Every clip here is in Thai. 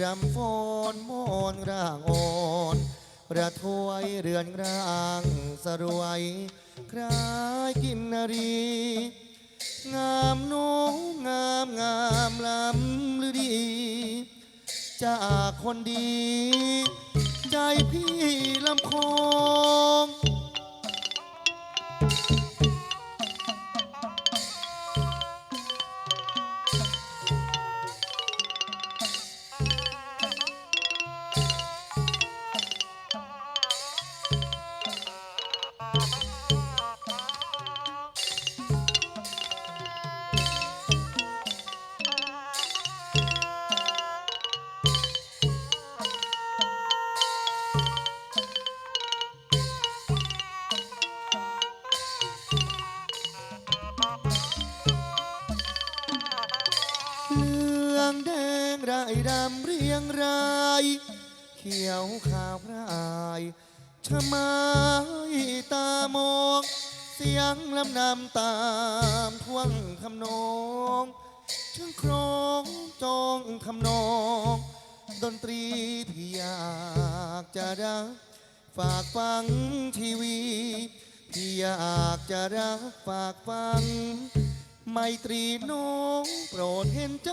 รำฟ้อนมอนร่างอ่อนระทวยเรือนร่างสรวย คล้ายกินนารี งามโน้งงามงามลำลือดี จากคนดี ใจพี่ลำคง ดำเรียงราย เขียวขาวพรายชะไม้ตามองเสียงลำนำตามท่วงทำนองช่างครองจองทำนอง ดนตรีที่อยากจะรักฝากฟังทีวีที่อยากจะรักฝากฟัง ไมตรีน้องโปรดเห็นใจ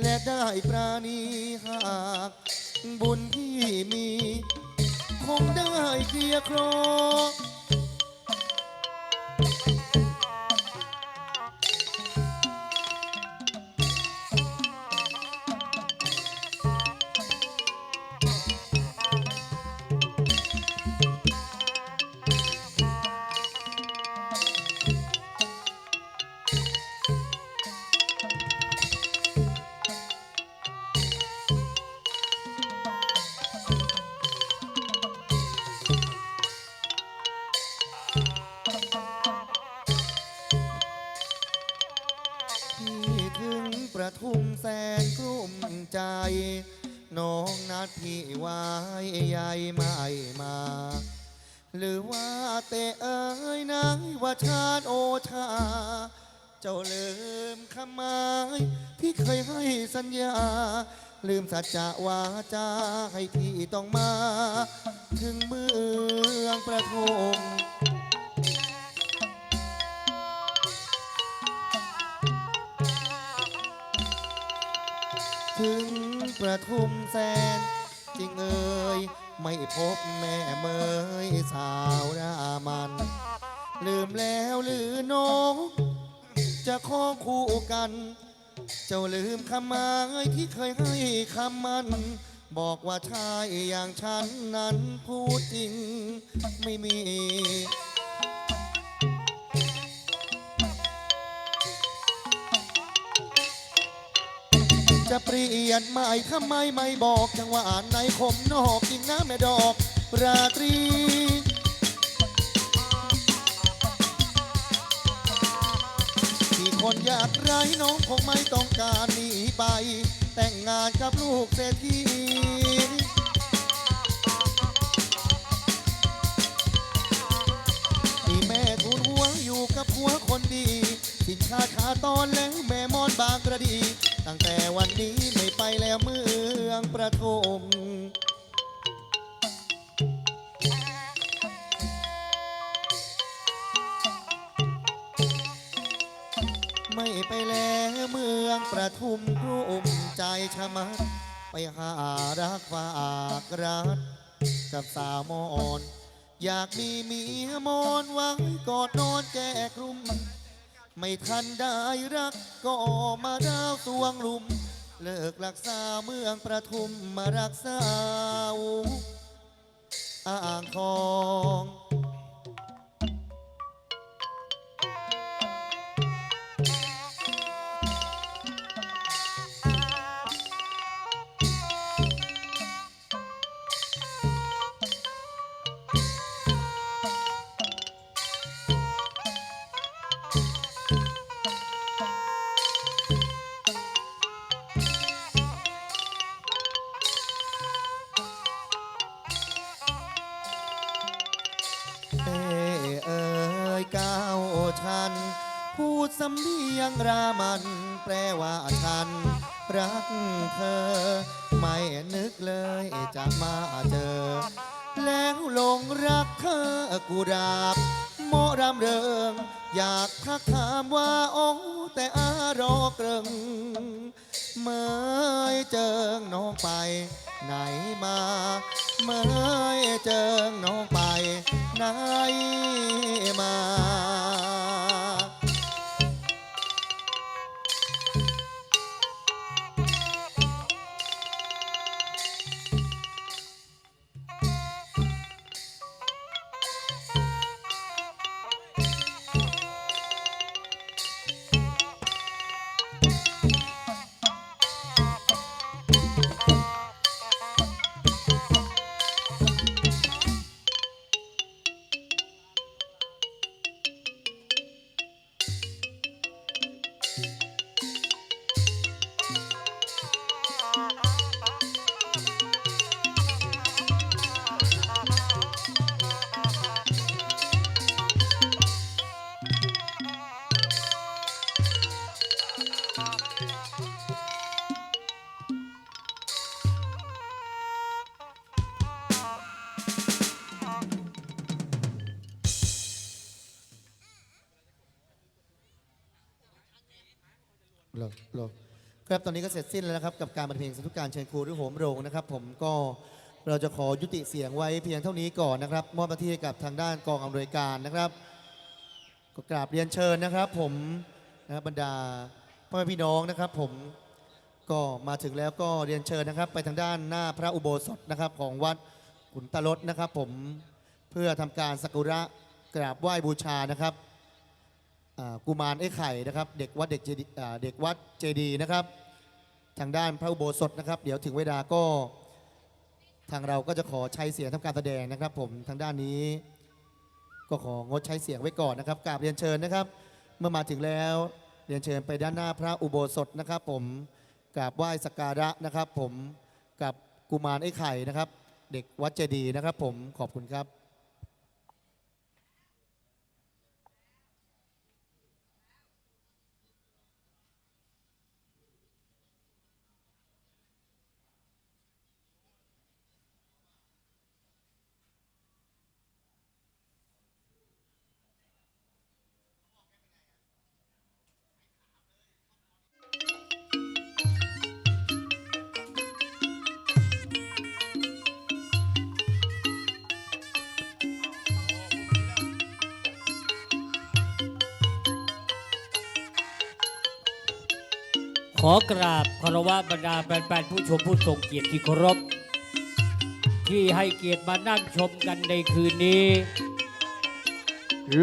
และได้ปราณีหากบุญที่มี คงได้เคลียร์ครอ สัจจะวาจาให้พี่ต้องมา ถึงเมืองประทุมถึงประทุมแสนจริงเอ่ยไม่พบแม่เมยสาวรามัน ลืมแล้วหรือน้อง จะขอคู่กัน เจ้าลืมคำหมายที่เคยให้คำมัน บอกว่าชายอย่างฉันนั้นพูดจริงไม่มี จะเปลี่ยนใหม่ทำไมไม่บอกจังหวะไหนคมนอกจริงนะแม่ดอก ราตรี คนอยากไร้น้องคงไม่ต้องการหนีไป แต่งงานกับลูกเศรษฐีที่แม่ทูลหัวอยู่กับหัวคนดี สินค้าขาตอนแล้งแม่มอนบางกระดี ตั้งแต่วันนี้ไม่ ทุมกลุ่มใจชะมัด ไปหารักฝากรักกับสาวมอน อยากมีเมียมอนไว้กอดนอนแก้กลุ่ม ไม่ทันได้รักก็มาดาวตวงลุม เลิกรักษาเมืองประทุมมารักษาอ่างทอง หรอหรอครับตอนนี้ก็เสร็จสิ้นแล้วนะครับ กับการบรรเลงสาธุการเชิญครูหรือโหมโรงนะครับ ผมก็เราจะขอยุติเสียงไว้เพียงเท่านี้ก่อนนะครับ มอบหน้าที่ให้กับทางด้านกองอำนวยการนะครับก็กราบเรียนเชิญนะครับ ผมนะครับบรรดาพ่อแม่พี่น้องนะครับ ผมก็มาถึงแล้วก็เรียนเชิญนะครับ ไปทางด้านหน้าพระอุโบสถนะครับ ของวัดขุนตลดนะครับ ผมเพื่อทำการสักการะกราบไหว้บูชานะครับ กุมารไอ้ไข่นะครับ เด็กวัดเด็กเจดีเด็กวัดเจดีนะครับ ทางด้านพระอุโบสถนะครับ เดี๋ยวถึงเวลาก็ ทางเราก็จะขอใช้เสียงทำการแสดงนะครับ ผมทางด้านนี้ ก็ของดใช้เสียงไว้ก่อนนะครับกราบเรียนเชิญนะครับ เมื่อมาถึงแล้วเรียนเชิญไปด้านหน้าพระอุโบสถนะครับ ผมกราบไหว้สักการะนะครับ ผมกับกุมารไอ้ไข่นะครับ เด็กวัดเจดีนะครับ ผมขอบคุณครับ อกราบคารวะบรรดาแฟนๆผู้ชมผู้ทรงเกียรติที่เคารพที่ให้เกียรติมานั่งชมกันในคืนนี้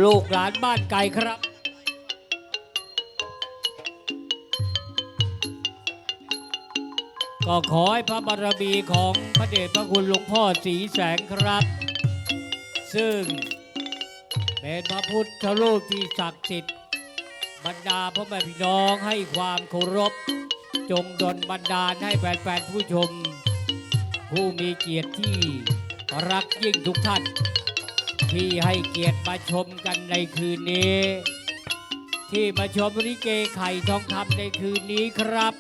ลูกหลานบ้านไกลครับ ก็ขอให้พระบารมีของพระเดชพระคุณหลวงพ่อสีแสงครับ ซึ่งเป็นพระพุทธรูปที่ศักดิ์สิทธิ์บรรดาพ่อแม่พี่น้องให้ความเคารพ จงดลบันดาลให้แฟนๆผู้ชม ผู้มีเกียรติที่รักยิ่งทุกท่าน ที่ให้เกียรติมาชมกันในคืนนี้ ที่มาชมริเกไข่ทองคำในคืนนี้ครับ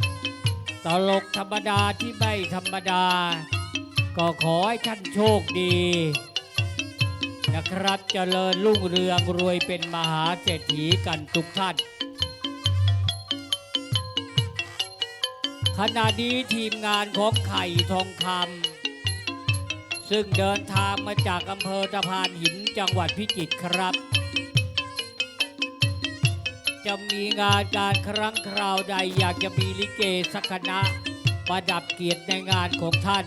ตลกธรรมดาที่ไม่ธรรมดา ก็ขอให้ท่านโชคดี นะครับเจริญรุ่งเรืองรวยเป็นมหาเศรษฐีกันทุกท่าน ขณะนี้ทีมงานของไข่ทองคำซึ่งเดินทางมาจากอำเภอตะพานหินจังหวัดพิจิตรครับ จะมีงานการครั้งคราวใดอยากจะมีลิเกสักคณะประดับเกียรติในงานของท่าน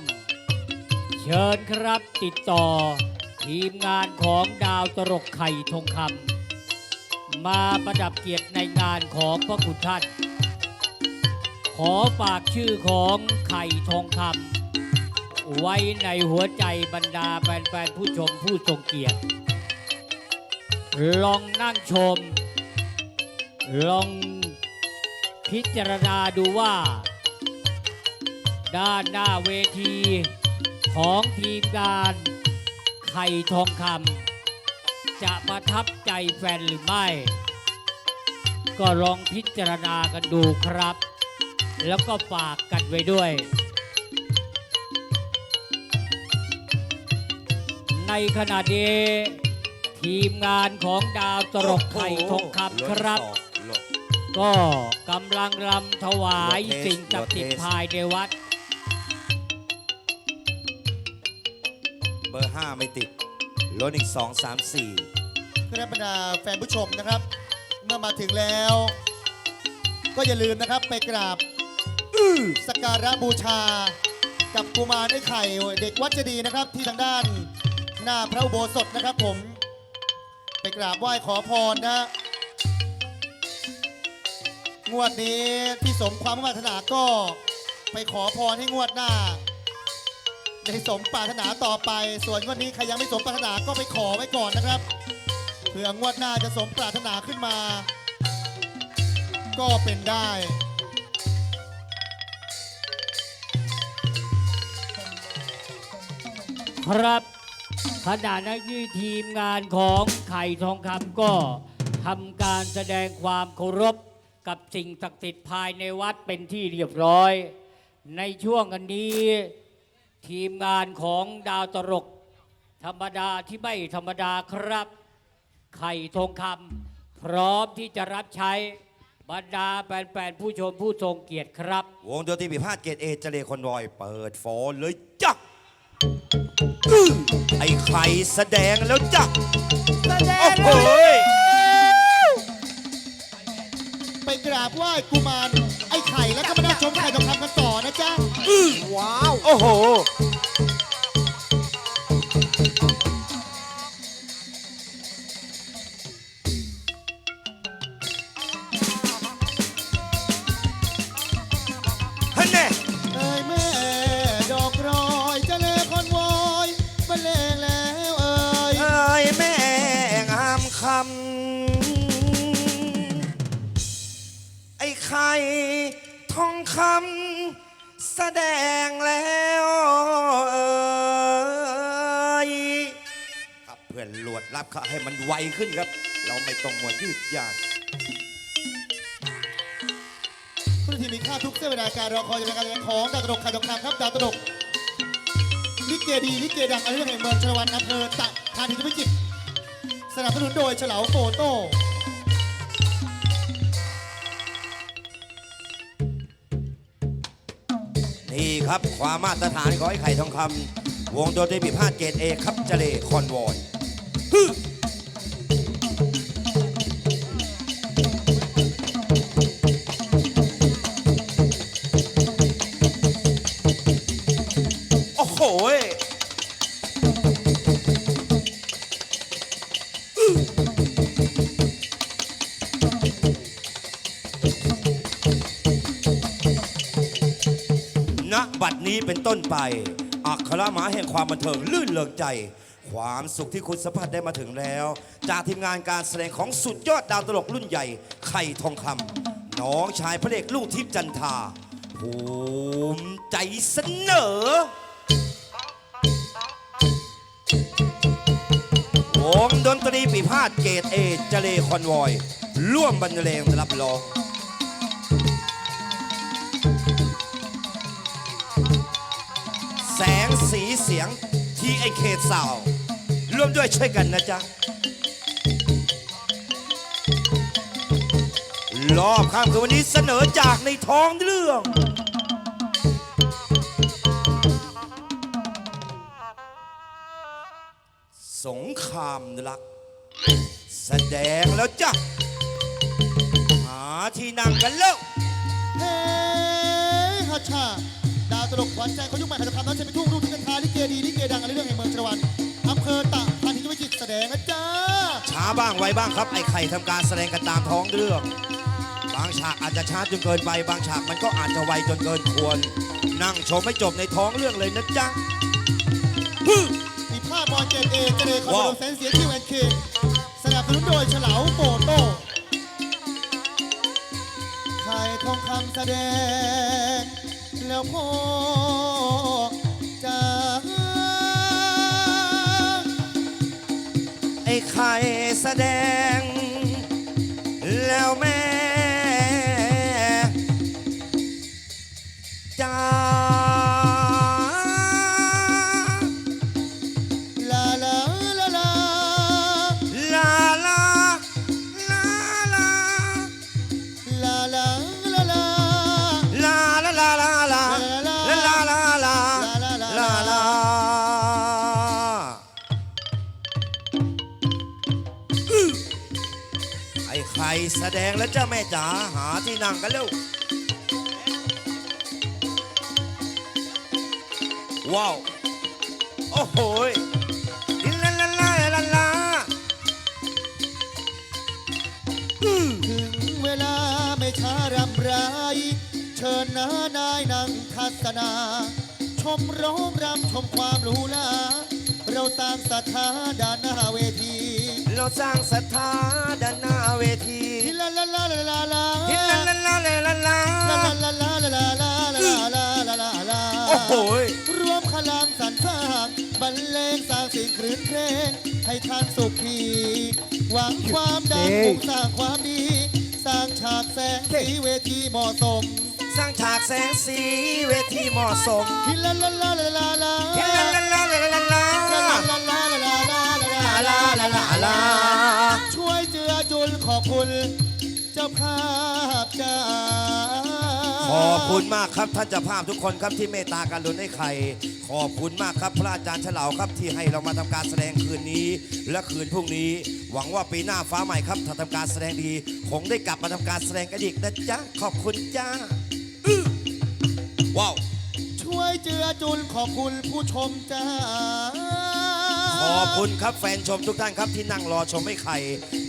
เชิญครับติดต่อ ทีมงานของดาวตลกไข่ทองคำมาประดับเกียรติในงานของพระคุณท่าน ขอฝากชื่อของไข่ทองคำไว้ในหัวใจบรรดาแฟนๆผู้ชมผู้ทรงเกียรติ ลองนั่งชม ลองพิจารณาดูว่า ด้านหน้าเวทีของทีมงานไข่ทองคำจะประทับใจแฟนหรือไม่ ก็ลองพิจารณากันดูครับ แล้วก็ฝากกันไว้ด้วย ในขณะนี้ทีมงานของดาวตลกไข่ทองคำครับ ก็กำลังรำถวายสิ่งศักดิ์สิทธิ์ภายในวัด เบอร์ 5 ไม่ติดลดอีก 2 3 4คณะบรรดาแฟนผู้ชมนะครับ เมื่อมาถึงแล้ว ก็อย่าลืมนะครับไปกราบ สักการะบูชา กับกุมารไอ้ไข่เด็กวัดเจดีย์นะครับที่ทางด้านหน้าพระอุโบสถนะครับผม ไปกราบไหว้ขอพรนะ งวดนี้ที่สมความมุ่งมั่นปรารถนาก็ไปขอพรให้งวดหน้าได้สมปรารถนาต่อไป ส่วนงวดนี้ใครยังไม่สมปรารถนาก็ไปขอไว้ก่อนนะครับเผื่องวดหน้าจะสมปรารถนาขึ้นมา ก็เป็นได้ ครับ ขณะนั้นที่ทีมงานของไข่ทองคำก็ทำการแสดงความเคารพกับสิ่งศักดิ์สิทธิ์ภายในวัดเป็นที่เรียบร้อย ในช่วงอันนี้ ทีมงานของดาวตลก ธรรมดาที่ไม่ธรรมดาครับ ไข่ทองคำพร้อมที่จะรับใช้บรรดาแฟนๆผู้ชมผู้ทรงเกียรติครับ วงดนตรีพิพาทเกตเอเจเลคอนวอย เปิดโฟนเลยจ้ะ ไอ้ไข่แสดงแล้วจ้ะโอ้โหยไปกราบไหว้กุมารไอ้ไข่แล้วก็มานั่งชมไข่ทองคำกันต่อนะจ๊ะ ว้าว โอ้โห ลวดรับเขาให้มันไวขึ้นครับ เราไม่ต้องมัวยืดยาดผู้ที่มีค่าทุกเส้นเวลาการรอคอยจะเป็นการแสดงของดาวตลกไข่ทองคำครับดาวตลกลิเกดีลิเกดังอันเรื่องแห่งเมืองชลวันอำเภอตะทานิพิจิตรสนับสนุนโดยเฉลาโฟโต้นี่ครับความมาตรฐานของไอ้ไข่ทองคำวงดนตรีพิพาทเกตเอครับเจเลคอนวอยฮึ โอ้โหยณบัดนี้เป็นต้นไป อัครมหาแห่งความบันเทิงลื่นเลิงใจ ความสุขที่คุณสัมผัสได้มาถึงแล้ว จากทีมงานการแสดงของสุดยอดดาวตลกรุ่นใหญ่ ไข่ทองคำน้องชายพระเอกลูกทิพย์จันทาภูมิใจเสนอ วงดนตรีปีพาดเกตเอเจเลคอนวอย ร่วมบรรเลงรับรองแสงสีเสียงที่ไอเคสาว ร่วมด้วยช่วยกันนะจ๊ะรอบข้ามคือวันนี้เสนอจากในท้องเรื่อง สงครามรัก แสดงแล้วจ้ะ หาที่นั่งกันแล้วเฮ้ฮัชชาดาวตลกขวัญใจเขายุคใหม่ไข่ทองคำนั้นจะเป็นทุ่งลูกที่กันทาลิเกดีลิเกดังอันเรื่องแห่งเมืองชลวันอำเภอตะ ดงนะจ๊ะช้าบ้างไวบ้างครับ ไอ้ไข่ทำการแสดงกันตามท้องเรื่อง บางฉากอาจจะช้าจนเกินไป บางฉากมันก็อาจจะไวจนเกินควร นั่งชมไม่จบในท้องเรื่องเลยนะจ๊ะฮึ่มมีภาพบอลเกตเอเจเลคอนว้าวโดแสนเสียงคิวแอนเคสนับสนุนโดยเฉลาโฟโต้ไข่ทองคำแสดงแล้วพ่อ แสดง ม่จ๋าหาที่นั่งกันเร็วว้าว โอ้โหยลาลาลาลาลาอื้อถึงเวลาไม่ช้ารำไร เชิญนานายนังทัศนา ชมร้องรำชมความหรูหราเราสร้างศรัทธาด้านหน้าเวที เราสร้างศรัทธาด้านหน้าเวที ฮิลาลาลาลาลาลาฮิลาลาลาลาลาลาลาลาลาลาลาลาลาลาลาลาลาโอ้โหยรวมพลังสรรสร้างบรรเลงสร้างสิ่งครื้นเครงให้ท่านสุขีหวังความดังมุ่งสร้างความดี สร้างฉากแสงสีเวทีเหมาะสม สร้างฉากแสงสีเวทีเหมาะสมฮิลาลาลาลาลาลาฮิลาลาลาลาลาลาลาลาลาลาลาลาลาลาลาลาลาลาช่วยเจือจุนขอบคุณ เจ้าภาพจ้าขอบคุณมากครับท่านเจ้าภาพทุกคนครับที่เมตตาการลุนให้ใครขอบคุณมากครับพระอาจารย์เฉลาวครับที่ให้เรามาทำการแสดงคืนนี้ และคืนพรุ่งนี้ หวังว่าปีหน้าฟ้าใหม่ครับถ้าทำการแสดงดีคงได้กลับมาทำการแสดงกันอีกนะจ๊ะขอบคุณจ้าอื้อว้าวช่วยเจือจุนขอบคุณผู้ชมจ้าขอบคุณครับแฟนชมทุกท่านครับที่นั่งรอชมให้ใคร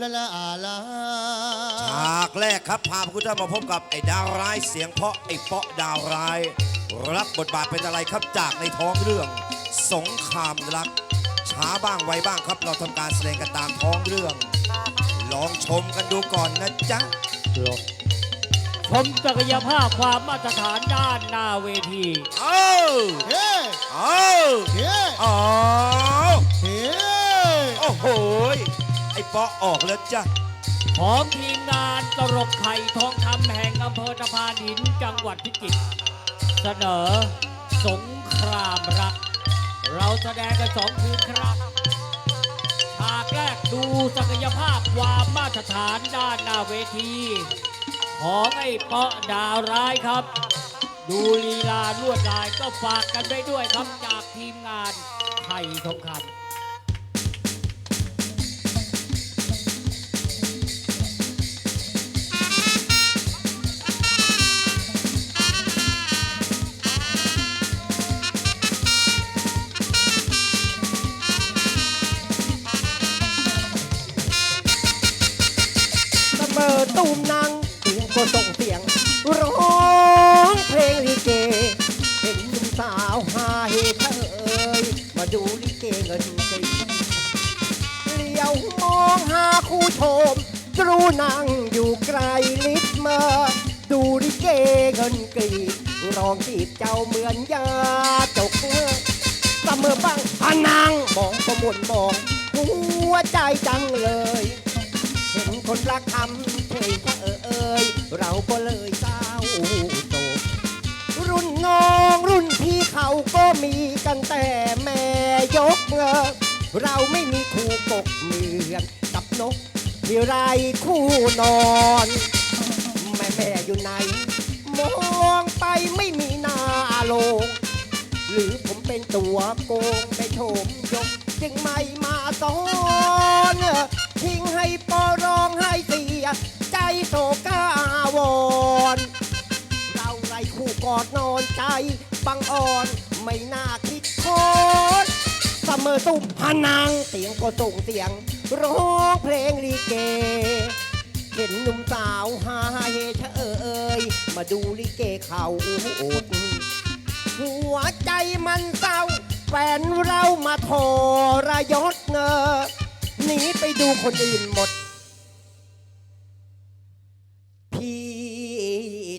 ลาลาลาลาฉากแรกครับพาคุณท่านมาพบกับไอ้ดาวร้ายเสียงเพราะไอ้เปาะดาวร้าย รับบทบาทเป็นอะไรครับจากในท้องเรื่อง สงครามรัก ช้าบ้างไวบ้างครับ เราทำการแสดงกันตามท้องเรื่อง ลองชมกันดูก่อนนะจ๊ะชมศักยภาพความมาตรฐานด้านหน้าเวทีเอ้าเฮ้เอ้าเฮ้อ๋อเฮ้โอ้โหยไอ้ เปาะออกแล้วจ้ะของทีมงานตลกไข่ทองคำแห่งอำเภอตะพานหินจังหวัดพิจิตรเสนอ สงครามรัก เราแสดงกันสองคืนครับฉากแรกดูศักยภาพความมาตรฐานด้านหน้าเวที ของไอ้เปาะดาวร้ายครับ ดูลีลาลวดลายก็ฝากกันไปด้วยครับจากทีมงานไข่ทองคำ ตูมนางตูมก็ส่งเสียง ร้องเพลงลิเก เห็นหนุ่มสาวฮาเฮเธอเอ่ยมาดูลิเกเงินกรีเลี้ยวมองหาคู่ชมจรูนั่งอยู่ไกลลิดมา ดูลิเกเงินกรีร้องจีบเจ้าเหมือนยาจกเงอเสมอบ้างพนางมองประมวลมอง หัวใจจังเลย คนรักทำเฉยเออเอยเราก็เลยเศร้าโศกรุ่นน้องรุ่นพี่เขาก็มีกันแต่แม่ยกเงอเราไม่มีคู่กกเหมือนกับนกที่ไรคู่นอน แม่แม่อยู่ไหน มองไปไม่มีนาโลงหรือผมเป็นตัวโกงไปโถมยก จึงไม่มาสอน ปอร้องให้เสีย ใจโศกาวรเราไรคู่กอดนอนใจบังอ่อนไม่น่าคิดโทษเสมอตุ้มพนังเสียงก็ส่งเสียง ร้องเพลงลิเก เห็นหนุ่มสาวฮาเฮเชเอยมาดูลิเกเขาอุดมันเศร้าแฟนเรามาทรยศเงอ หนีไปดูคนอื่นหมด พี่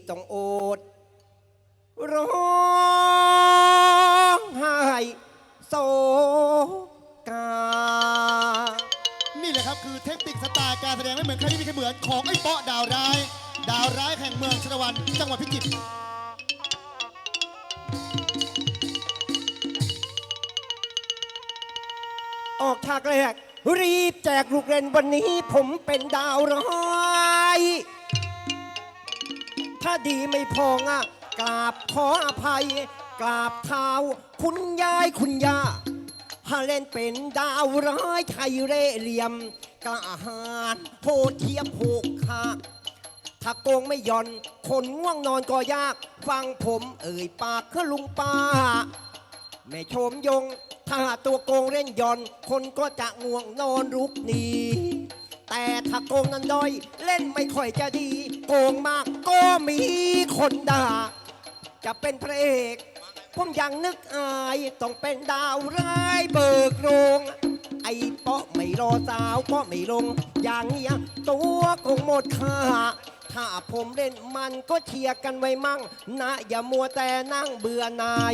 ต้องโอด ร้องไห้โศกา นี่แหละครับคือเทคนิคสไตล์การแสดงไม่เหมือนใครที่มีใครเหมือนของไอ้เปาะดาวร้าย ดาวร้ายแห่งเมืองชนวันจังหวัดพิจิตรออกฉากแรก รีบแจกลูกเล่นวันนี้ผมเป็นดาวร้าย ถ้าดีไม่พองอะกราบขออภัย กราบเท้า คุณยายคุณย่าฮาเล่นเป็นดาวร้ายไทยเร่เหลี่ยมกล้าหาญโหดเทียมโหกคาถ้าโกงไม่ย่อน คนง่วงนอนก็ยาก ฟังผมเอ่ยปากคือลุงป้า แม่ชมยง ถ้าตัวโกงเล่นย่อน คนก็จะง่วงนอนรุกหนีแต่ถ้าโกงนั้นด้อย เล่นไม่ค่อยจะดี โกงมากก็มีคนด่า จะเป็นพระเอก ผมยังนึกอายต้องเป็นดาวร้ายเบิกโรง ไอ้เปาะไม่รอสาวก็ไม่ลง อย่างเงี้ยตัวคงหมดค่าถ้าผมเล่นมันก็เชียร์กันไว้มั่ง นะอย่ามัวแต่นั่งเบื่อนาย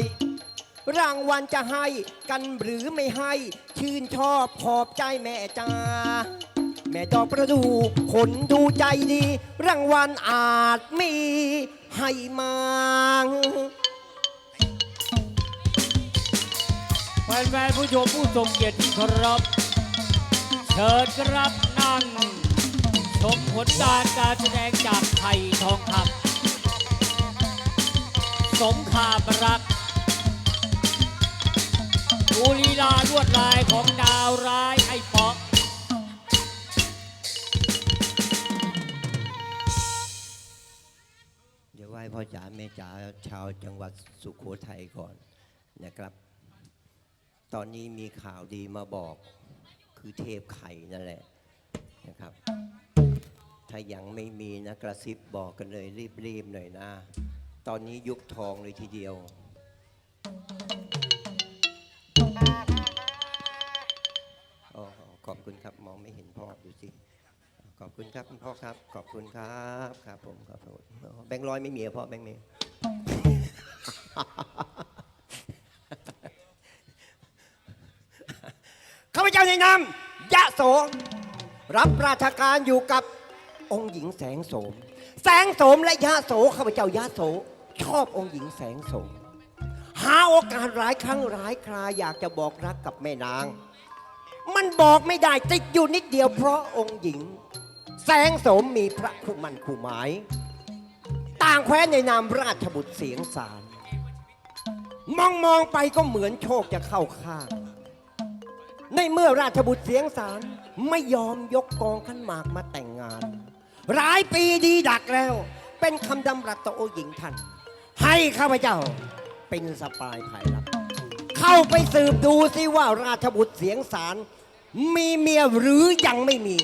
รางวัลจะให้กันหรือไม่ให้ ชื่นชอบขอบใจแม่จ้าแม่ดอกประดูคนดูใจดี รางวัลอาจมีให้มังแฟนๆผู้ชมผู้ทรงเกียรติที่เคารพเชิญครับนั่งชมผลการการแสดงจากไข่ทองคำสงครามรัก ดูลีลาลวดลายของดาวร้ายไอ้ปาะเดี๋ยวไหว้พ่อจ๋าแม่จ๋าชาวจังหวัดสุโขทัยก่อนนะครับ ตอนนี้มีข่าวดีมาบอกคือเทพไข่นั่นแหละนะครับ ถ้ายังไม่มีนะกระซิบบอกกันเลยรีบๆหน่อยนะ ตอนนี้ยุคทองเลยทีเดียว ขอบคุณครับมองไม่เห็นพ่อดูสิ ขอบคุณครับพ่อครับ ขอบคุณครับครับผมครับผมอ๋อแบงค์ร้อยไม่มีพ่อแบงค์มีข้าพเจ้าในนามยะโส รับราชการอยู่กับองค์หญิงแสงโสม แสงโสมและยะโสข้าพเจ้ายะโส ชอบองค์หญิงแสงโสม หาโอกาสหลายครั้งหลายคราอยากจะบอกรักกับแม่นาง มันบอกไม่ได้ติดอยู่นิดเดียวเพราะองค์หญิง แสงโสมมีพระคู่มันคู่หมาย ต่างแคว้นในนามราชบุตรเสียงสาร มองมองไปก็เหมือนโชคจะเข้าข้าง ในเมื่อราชบุตรเสียงสารไม่ยอมยกกองขันหมากมาแต่งงาน หลายปีดีดักแล้ว เป็นคำดำรัสต่อโอหญิงท่านให้ข้าพเจ้าเป็นสปายภายลับ เข้าไปสืบดูสิว่าราชบุตรเสียงสาร มีเมียหรือยังไม่มี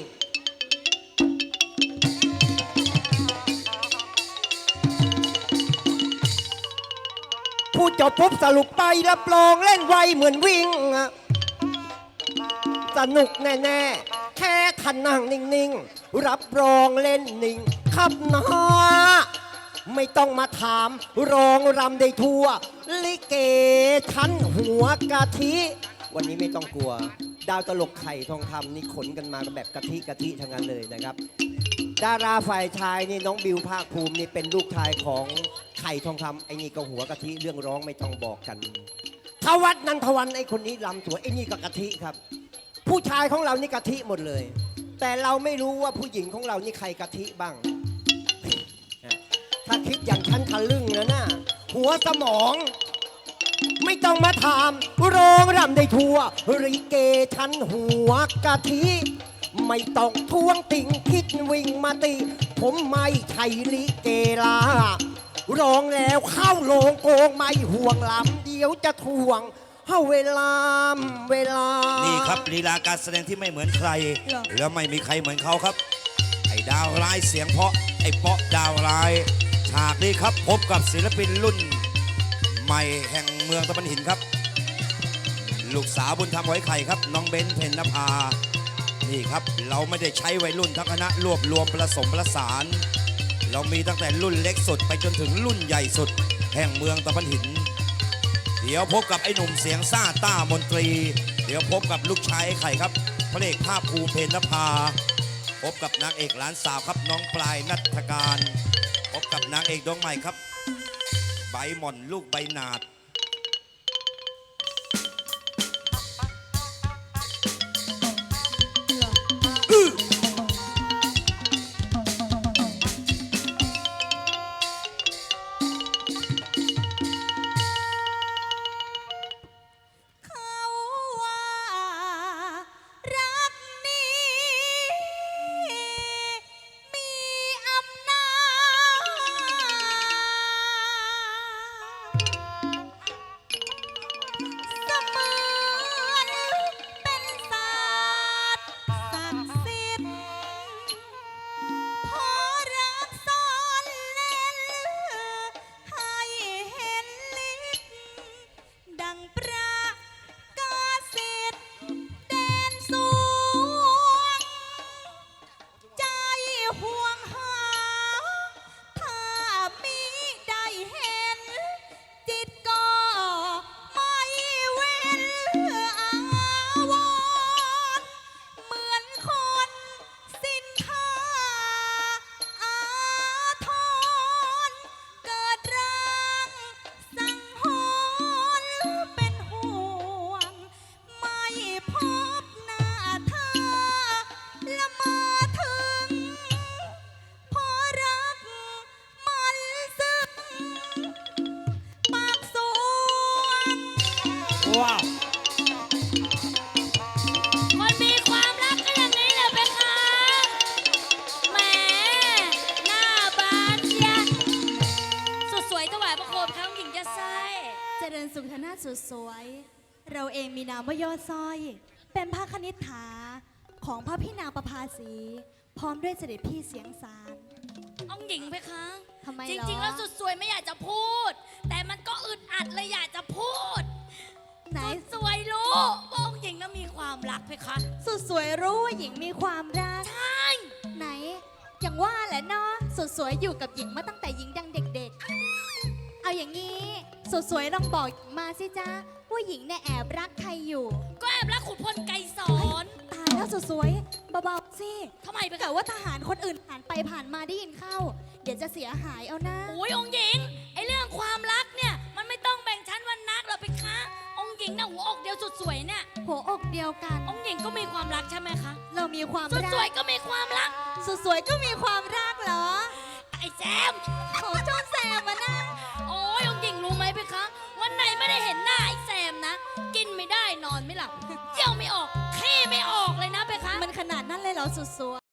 ผู้จบปุ๊บสรุปไปรับรองเล่นไวเหมือนวิ่งอะสนุกแน่ๆ แค่ทันนั่งนิ่งๆ รับรองเล่นนิ่ง ครับนะ ไม่ต้องมาถามร้องรำได้ทั่ว ลิเกชั้นหัวกะทิ วันนี้ไม่ต้องกลัว ดาวตลกไข่ทองคำนี่ขนกันมาแบบกะทิกะทิทั้งนั้นเลยนะครับ ดาราฝ่ายชายนี่น้องบิวภาคภูมินี่เป็นลูกชายของไข่ทองคำไอ้นี่ก็หัวกะทิเรื่องร้องไม่ต้องบอกกันทวัดนันทวันไอ้คนนี้ลำสวยไอ้นี่ก็กะทิครับ ผู้ชายของเรานี่กะทิหมดเลย แต่เราไม่รู้ว่าผู้หญิงของเรานี่ใครกะทิบ้าง ถ้าคิดอย่างฉันทะลึ่งนะน่ะหัวสมอง ไม่ต้องมาถามร้องรำได้ทั่ว ริเกฉันหัวกะทิ ไม่ต้องทวงติ่งคิดวิ่งมาตีผมไม่ใช่ลิเกลาร้องแล้วเข้าโลงโกงไม่ห่วงลำเดียวจะทวงเฮาเวลาเวลา นี่นี่ครับลีลาการแสดงที่ไม่เหมือนใครแล้วไม่มีใครเหมือนเขาครับ ไอ้ดาวร้ายเสียงเพราะไอ้เปาะดาวร้าย ฉากนี้ครับพบกับศิลปินรุ่น ใหม่แห่งเมืองตะบันหินครับ ลูกสาวบุญธรรมหอยไข่ครับ น้องเบนเพนนภา นี่ครับ เราไม่ได้ใช้วัยรุ่นทั้งคณะรวบรวมประสมประสาน เรามีตั้งแต่รุ่นเล็กสุดไปจนถึงรุ่นใหญ่สุด แห่งเมืองตะบันหิน เดี๋ยวพบกับไอ้หนุ่มเสียงซ่าต้ามนตรี เดี๋ยวพบกับลูกชายไอ้ไข่ครับพระเอกภาคภูเพนนภา พบกับนางเอกหลานสาวครับน้องปลายนัทการ กับนางเอกดวงใหม่ครับ ใบหม่อนลูกใบหนาด อมด้วยเสด็จพี่เสียงสาร องค์หญิงเพคะ ทำไมจเหรอริง ๆ แล้วสุดสวยไม่อยากจะพูด แต่มันก็อึดอัดเลยอยากจะพูด ไหนสุดสวยรู้ว่าองค์หญิงน่ะมีความรักเพคะ สุดสวยรู้ว่าหญิงมีความรัก ใช่ ไหน อย่างว่าแหละเนาะ สุดสวยอยู่กับหญิงมาตั้งแต่หญิงยังเด็กๆ เอาอย่างนี้ สุดสวยลองบอกมาสิจ๊ะว่าหญิงเนี่ยแอบรักใครอยู่ ก็แอบรักขุนพลไกรสอน ตายแล้วสุดสวย เบาๆสิทำไมเพแต่คะว่าทหารคนอื่นผ่านไปผ่านมาได้ยินเข้า เดี๋ยวจะเสียหายเอานะ โอ้ยองค์หญิง ไอเรื่องความรักเนี่ย มันไม่ต้องแบ่งชั้นวันนักหรอกเพคะองค์หญิงน่ะหัวอกเดียวสุดสวยเนี่ย หัวอกเดียวกัน องค์หญิงก็มีความรักใช่ไหมคะ เรามีความสุดรัสวยกก็มีความรัก สุดสวยก็มีความรักเหรอ ไอ้แซมโหเจ้าแซมมานะโอ้ยองค์หญิงรู้ไหมเพคะ วันไหนไม่ได้เห็นหน้าไอ้แซมนะ กินไม่ได้นอนไม่หลับ เยี่ยวไม่ออกขี้ไม่ออกเลยนะ เพคะมั